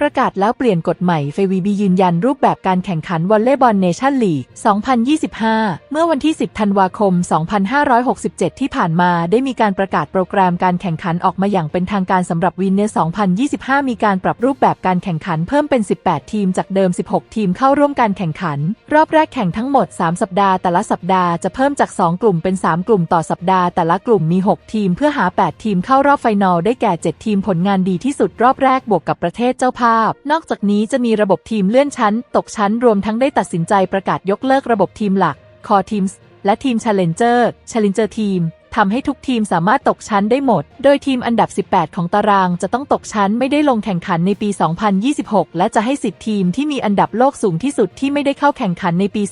ประกาศแล้วเปลี่ยนกฎใหม่เฟวีบียืนยันรูปแบบการแข่งขันวอลเลย์บอลเนชั่นลีก 2025 เมื่อวันที่ 10 ธันวาคม 2567 ที่ผ่านมาได้มีการประกาศโปรแกรมการแข่งขันออกมาอย่างเป็นทางการสำหรับวินเน2025 มีการปรับรูปแบบการแข่งขันเพิ่มเป็น 18 ทีมจากเดิม 16 ทีมเข้าร่วมการแข่งขัน รอบแรกแข่งทั้งหมด 3 สัปดาห์ แต่ละสัปดาห์จะเพิ่มจาก 2 กลุ่มเป็น 3 กลุ่มต่อสัปดาห์ แต่ละกลุ่มมี 6 ทีมเพื่อหา 8 ทีมเข้ารอบไฟนอลได้แก่ 7 ทีมผลงานดีที่สุดรอบแรกบวกกับประเทศเจ้าภาพนอกจากนี้จะมีระบบทีมเลื่อนชั้น ตกชั้นรวมทั้งได้ตัดสินใจประกาศยกเลิกระบบทีมหลักคอทีมส์และทีม Challenger Challenger ทีม ทำให้ทุกทีมสามารถตกชั้นได้หมด โดยทีมอันดับ 18 ของตารางจะต้องตกชั้นไม่ได้ลงแข่งขันในปี 2026 และจะให้สิทธิ์ทีมที่มีอันดับโลกสูงที่สุดที่ไม่ได้เข้าแข่งขันในปี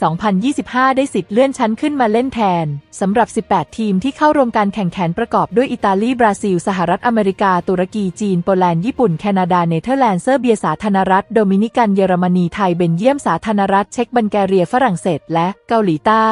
2025 ได้สิทธิ์เลื่อนชั้นขึ้นมาเล่นแทนสำหรับ 18 ทีมที่เข้ารวมการแข่งขันประกอบด้วยอิตาลี บราซิล สหรัฐอเมริกา ตุรกี จีน โปแลนด์ ญี่ปุ่น แคนาดา เนเธอร์แลนด์ เซอร์เบีย สาธารณรัฐ โดมินิกัน เยอรมนี ไทย เบนเยียม สาธารณรัฐ เช็ก บัลแกเรีย ฝรั่งเศส และเกาหลีใต้